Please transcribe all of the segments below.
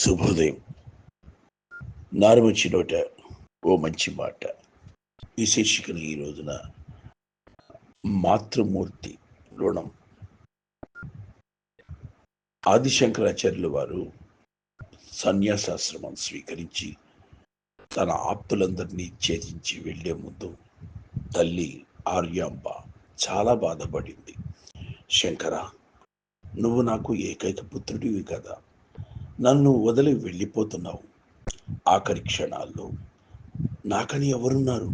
శుభోదయం. నారుమచ్చి నోట ఓ మంచి మాట. ఈ శీర్షికను ఈ రోజున మాతృమూర్తి రుణం. ఆదిశంకరాచార్యులు వారు సన్యాసాశ్రమం స్వీకరించి తన ఆప్తులందరినీ ఛేదించి వెళ్ళే ముందు తల్లి ఆర్యాంబ చాలా బాధపడింది. శంకర నువ్వు నాకు ఏకైక పుత్రుడివి కదా. నన్ను వదిలి వెళ్ళిపోతున్నావు. ఆఖరి క్షణాల్లో నాకని ఎవరున్నారు?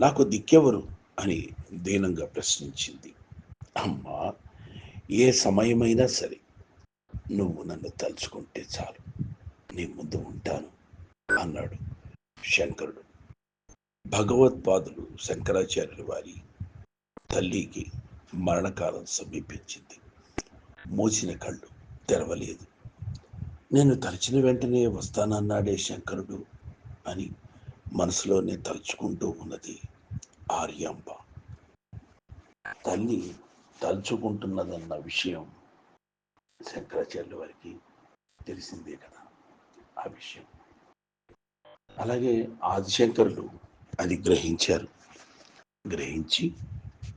నాకు దిక్కెవరు? అని దీనంగా ప్రశ్నించింది. అమ్మా ఏ సమయమైనా సరే నువ్వు నన్ను తలుచుకుంటే చాలు. నీ ముందు ఉంటాను అన్నాడు శంకరుడు. భగవత్పాదులు శంకరాచార్యుల వారి తల్లికి మరణకాలం సమీపించింది. మూసిన కళ్ళు తెరవలేదు. నేను తలిచిన వెంటనే వస్తానన్నాడే శంకరుడు అని మనసులోనే తలుచుకుంటూ ఉన్నది ఆర్యాంబ. తల్లి తలుచుకుంటున్నదన్న విషయం శంకరాచార్యుల వారికి తెలిసిందే కదా ఆ విషయం. అలాగే ఆదిశంకరులు అది గ్రహించారు. గ్రహించి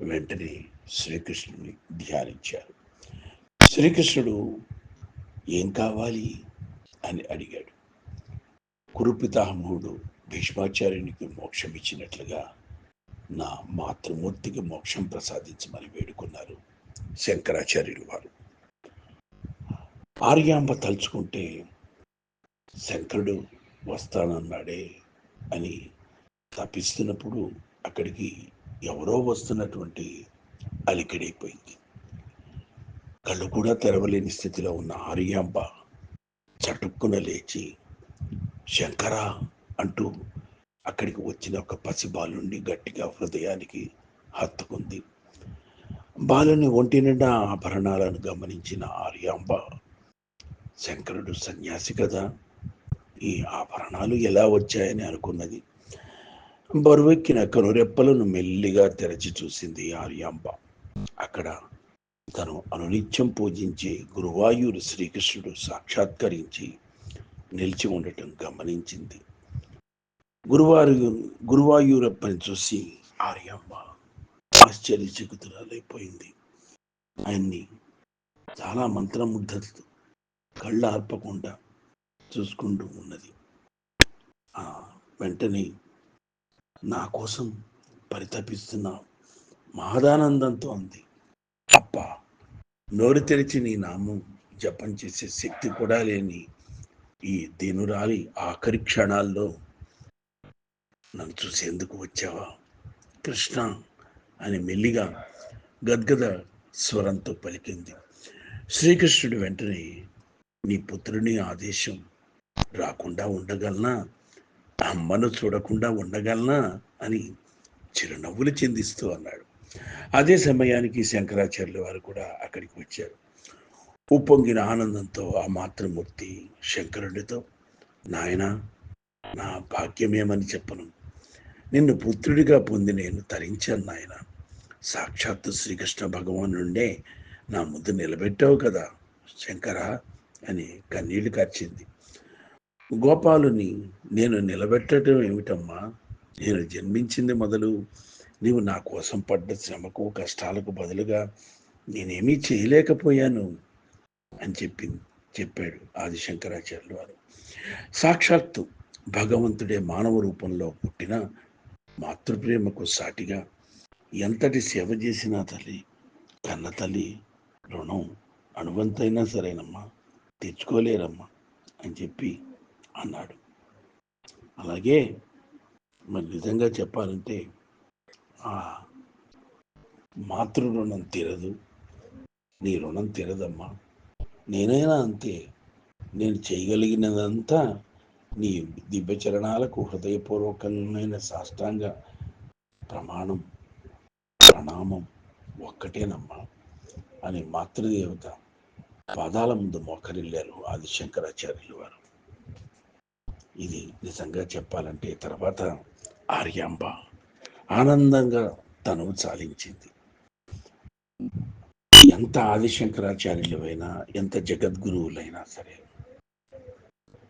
వెంటనే శ్రీకృష్ణుని ధ్యానించారు. శ్రీకృష్ణుడు ఏం కావాలి? అని అడిగాడు. కురుపితాహముడు భీష్మాచార్యునికి మోక్షం ఇచ్చినట్లుగా నా మాతృమూర్తికి మోక్షం ప్రసాదించమని వేడుకున్నారు శంకరాచార్యులు వారు. ఆర్యాంబ తలుచుకుంటే శంకరుడు వస్తానన్నాడే అని తప్పిస్తున్నప్పుడు అక్కడికి ఎవరో వస్తున్నటువంటి అలికిడైపోయింది. కళ్ళు కూడా తెరవలేని స్థితిలో ఉన్న ఆర్యాంబ చటుక్కున లేచి శంకర అంటూ అక్కడికి వచ్చిన ఒక పసి బాలుండి గట్టిగా హృదయానికి హత్తుకుంది. బాలుని ఒంటి నిండా ఆభరణాలను గమనించిన ఆర్యాంబ శంకరుడు సన్యాసి కదా ఈ ఆభరణాలు ఎలా వచ్చాయని అనుకున్నది. బరువెక్కిన కనురెప్పలను మెల్లిగా తెరచి చూసింది ఆర్యాంబ. అక్కడ తను అనునిత్యం పూజించే గురువాయూరు శ్రీకృష్ణుడు సాక్షాత్కరించి నిలిచి ఉండటం గమనించింది. గురువారు గురువాయూరప్పని చూసి ఆర్యమ్మ ఆశ్చర్యచకుతురాలైపోయింది. ఆయన్ని చాలా మంత్రముగ్ధతతో కళ్ళు ఆర్పకుండా చూసుకుంటూ ఉన్నది. ఆ వెంటనే నా కోసం పరితపిస్తున్న మహదానందంతో అంది. నోరు తెరిచి నీ నామం జపం చేసే శక్తి కూడా లేని ఈ దేనురాలి ఆఖరి క్షణాల్లో నన్ను చూసేందుకు వచ్చావా? కృష్ణ అని మెల్లిగా గద్గద స్వరంతో పలికింది. శ్రీకృష్ణుడు వెంటనే నీ పుత్రుని ఆదేశం రాకుండా ఉండగలనా? అమ్మను చూడకుండా ఉండగలనా? అని చిరునవ్వులు చిందిస్తూ అన్నాడు. అదే సమయానికి శంకరాచార్యుల వారు కూడా అక్కడికి వచ్చారు. ఉప్పొంగిన ఆనందంతో ఆ మాతృమూర్తి శంకరుడితో నాయన నా భాగ్యమేమని చెప్పను. నిన్ను పుత్రుడిగా పొంది నేను తరించాను నాయన. సాక్షాత్తు శ్రీకృష్ణ భగవానుండే నా ముందు నిలబెట్టావు కదా శంకర అని కన్నీళ్ళు కార్చింది. గోపాలుని నేను నిలబెట్టడం ఏమిటమ్మా? నేను జన్మించింది మొదలు నీవు నా కోసం పడ్డ శ్రమకు కష్టాలకు బదులుగా నేనేమీ చేయలేకపోయాను అని చెప్పి చెప్పాడు ఆదిశంకరాచార్యులు వారు. సాక్షాత్తు భగవంతుడే మానవ రూపంలో పుట్టిన మాతృప్రేమకు సాటిగా ఎంతటి సేవ చేసినా తల్లి కన్న తల్లి రుణం అనువంతైనా సరేనమ్మా తెచ్చుకోలేరమ్మా అని చెప్పి అన్నాడు. అలాగే మరి నిజంగా చెప్పాలంటే మాతృ రుణం తీరదు. నీ రుణం తీరదమ్మా. నేనైనా అంతే. నేను చేయగలిగినదంతా నీ దివ్యచరణాలకు హృదయపూర్వకమైన సాష్టాంగ ప్రమాణం ప్రణామం ఒక్కటేనమ్మా అని మాతృదేవత పాదాల ముందు మోకరిల్లారు ఆదిశంకరాచార్యులు వారు. ఇది నిజంగా చెప్పాలంటే తర్వాత ఆర్యాంబ ఆనందంగా తను చాలించింది ఎంత ఆదిశంకరాచార్యులైనా ఎంత జగద్గురువులైనా సరే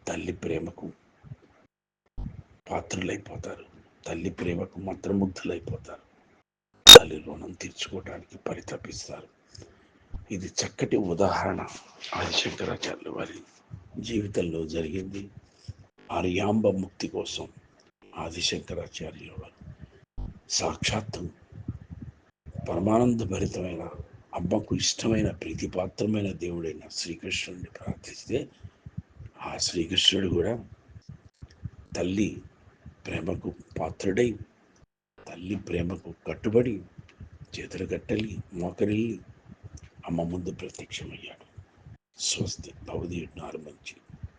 తల్లి ప్రేమకు పాత్రులైపోతారు. తల్లి ప్రేమకు మంత్రముగ్ధులైపోతారు. తల్లి రుణం తీర్చుకోవడానికి పరితపిస్తారు. ఇది చక్కటి ఉదాహరణ ఆదిశంకరాచార్యుల వారి జీవితంలో జరిగింది. ఆర్యాంబ ముక్తి కోసం ఆదిశంకరాచార్యుల వారు సాక్షాత్తు పరమానంద భరితమైన అమ్మకు ఇష్టమైన ప్రీతిపాత్రమైన దేవుడైన శ్రీకృష్ణుడిని ప్రార్థిస్తే ఆ శ్రీకృష్ణుడు కూడా తల్లి ప్రేమకు పాత్రుడై తల్లి ప్రేమకు కట్టుబడి చేతులు కట్టలి మోకరిల్లి అమ్మ ముందు ప్రత్యక్షమయ్యాడు. స్వస్తి. భవదీయుడు మంచి